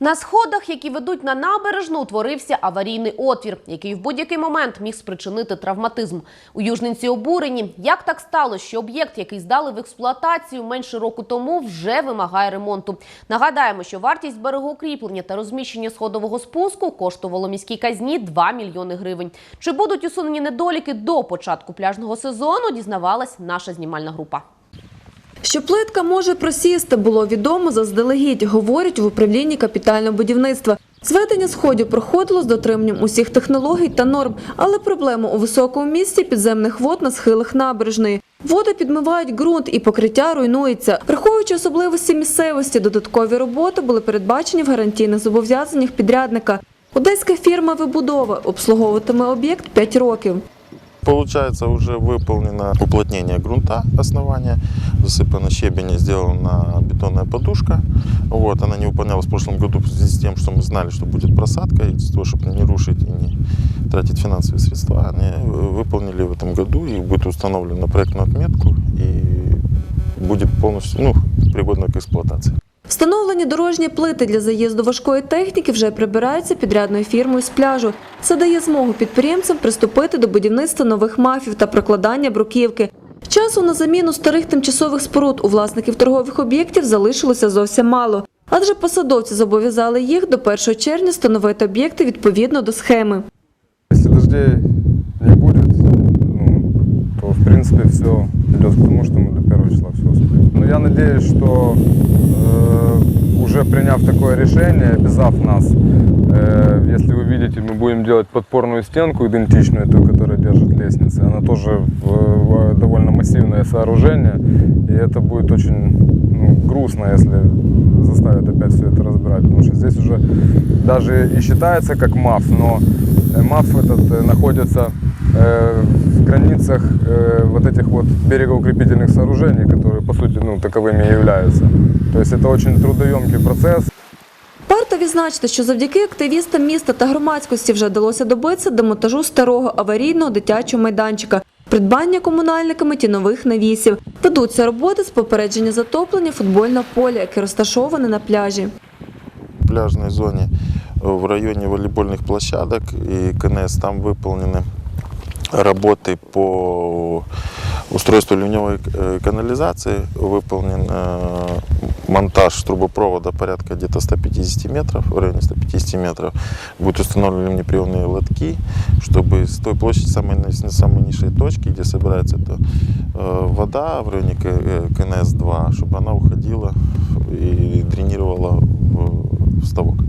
На сходах, які ведуть на набережну, утворився аварійний отвір, який в будь-який момент міг спричинити травматизм. У Южниці обурені. Як так сталося, що об'єкт, який здали в експлуатацію менше року тому, вже вимагає ремонту? Нагадаємо, що вартість берегоукріплення та розміщення сходового спуску коштувало міській казні 2 мільйони гривень. Чи будуть усунені недоліки до початку пляжного сезону? Дізнавалась наша знімальна група. Що плитка може просісти, було відомо заздалегідь, говорять в управлінні капітального будівництва. Зведення сходів проходило з дотриманням усіх технологій та норм, але проблема у високому місці підземних вод на схилах набережної. Води підмивають ґрунт і покриття руйнується. Враховуючи особливості місцевості, додаткові роботи були передбачені в гарантійних зобов'язаннях підрядника. Одеська фірма «Вибудова» обслуговуватиме об'єкт 5 років. Получается, уже выполнено уплотнение грунта основания, засыпана щебень, сделана бетонная подушка. Вот, она не выполнялась в прошлом году в связи с тем, что мы знали, что будет просадка, и для того, чтобы не рушить и не тратить финансовые средства, они э, выполнили в этом году, и будет установлена проектную отметку, и будет полностью ну, пригодна к эксплуатации. Встановлені дорожні плити для заїзду важкої техніки вже прибираються підрядною фірмою з пляжу. Це дає змогу підприємцям приступити до будівництва нових мафів та прокладання бруківки. Часу на заміну старих тимчасових споруд у власників торгових об'єктів залишилося зовсім мало. Адже посадовці зобов'язали їх до 1 червня встановити об'єкти відповідно до схеми. Если дождей не будет, ну, то в принципе все к тому, что мы до первого числа все успеем. Но я что э, уже приняв такое решение, обязав нас, э, если вы видите, мы будем делать подпорную стенку, идентичную той, которая держит лестницы. Она тоже в- в довольно массивное сооружение, и это будет очень ну, грустно, если заставят опять все это разбирать, потому что здесь уже даже и считается как МАФ, но э, МАФ этот э, находится э, в границах э, вот этих вот берегоукрепительных сооружений, которые по сути ну, таковыми и являются. То есть это очень трудоемкий процесс. Варто відзначити, що завдяки активістам міста та громадськості вже вдалося добитися демонтажу старого аварійного дитячого майданчика, придбання комунальниками тінових навісів. Ведуться роботи з попередження затоплення футбольного поля, яке розташоване на пляжі. В пляжной зоне э, в районе волейбольных площадок и КНС там выполнены работы по устройству ливневой э, канализации. Выполнен э, монтаж трубопровода порядка где-то 150 метров, в районе 150 метров. Будут установлены ливнеприемные лотки, чтобы с той площади, самой, с самой низшей точки, где собирается эта э, вода в районе К- э, КНС-2, чтобы она уходила и дренировала в ставок.